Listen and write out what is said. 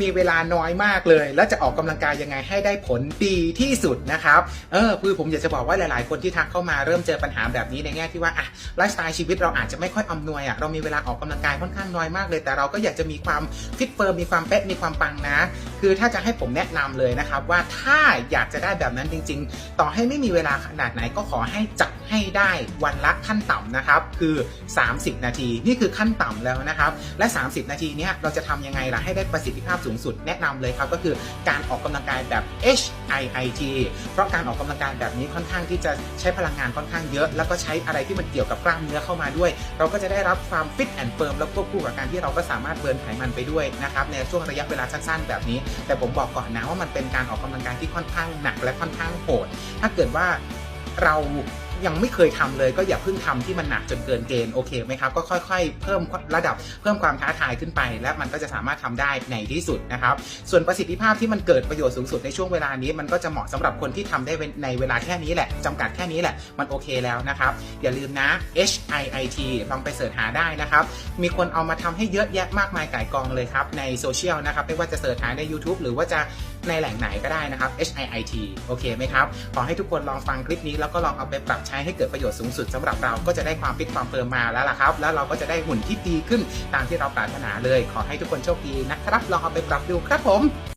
มีเวลาน้อยมากเลย แล้วจะออกกำลังกายยังไงให้ได้ผลดีที่สุดนะครับเออคือผมอยากจะบอกว่าหลายๆ คนที่ทักเข้ามาเริ่มเจอปัญหาแบบนี้ในแง่ที่ว่าอะไลฟ์สไตล์ชีวิตเราอาจจะไม่ค่อยอำนวยอะเรามีเวลาออกกำลังกายค่อนข้างน้อยมากเลย แต่เราก็อยากจะมีความฟิตเฟิร์มมีความเป๊ะมีความปังนะ คือถ้าจะให้ผมแนะนำเลยนะครับว่าถ้าอยากจะได้แบบนั้นจริง ๆ ต่อให้ไม่มีเวลาขนาดไหนก็ขอให้จัดให้ได้วันละขั้นต่ำนะครับคือ 30 นาทีนี่คือขั้นต่ำแล้วนะครับและ 30 นาทีเนี้ยเราจะทำยังไงล่ะให้ได้ประสิทธิภาพสูงสุดแนะนำเลยครับก็คือการออกกำลังกายแบบ HIIT เพราะการออกกำลังกายแบบนี้ค่อนข้างที่จะใช้พลังงานค่อนข้างเยอะ แล้วก็ใช้อะไรที่มันเกี่ยวกับกล้ามเนื้อเข้ามาด้วย เราก็จะได้รับความฟิตแอนด์เฟิร์มแล้วควบคู่กับการที่เราก็สามารถเบิร์นไขมันไปด้วยนะครับในช่วงระยะเวลาสั้นๆ แบบนี้ แต่ผมบอกก่อนนะว่ามันเป็นการออกกำลังกายที่ค่อนข้างหนักและค่อนข้างโหดถ้าเกิดว่าเรา ยังไม่เคยทำเลย ก็อย่าเพิ่งทำที่มันหนักจนเกินเกณฑ์โอเคไหมครับก็ค่อยๆ เพิ่มระดับเพิ่มความท้าทายขึ้นไป และมันก็จะสามารถทำได้ในที่สุดนะครับ ส่วนประสิทธิภาพที่มันเกิดประโยชน์สูงสุดในช่วงเวลานี้ มันก็จะเหมาะสำหรับคนที่ทำได้ในเวลาแค่นี้แหละจำกัดแค่นี้แหละมันโอเคแล้วนะครับอย่าลืมนะ HIIT ลองไปเสิร์ชหาได้นะครับมีคนเอามาทำให้เยอะแยะมากมายก่ายกองเลยครับในโซเชียลนะครับไม่ว่าจะเสิร์ชหาใน YouTube หรือว่าจะ ในแหล่งไหนก็ได้นะครับ HIIT โอเคไหมครับ ขอให้ทุกคนลองฟังคลิปนี้แล้วก็ลองเอาไปปรับใช้ให้เกิดประโยชน์สูงสุดสำหรับเราก็จะได้ความฟิตความเฟิร์มมาแล้วล่ะครับ แล้วเราก็จะได้หุ่นที่ดีขึ้นตามที่เราปรารถนาเลย ขอให้ทุกคนโชคดีนะครับ ลองเอาไปปรับดูครับผม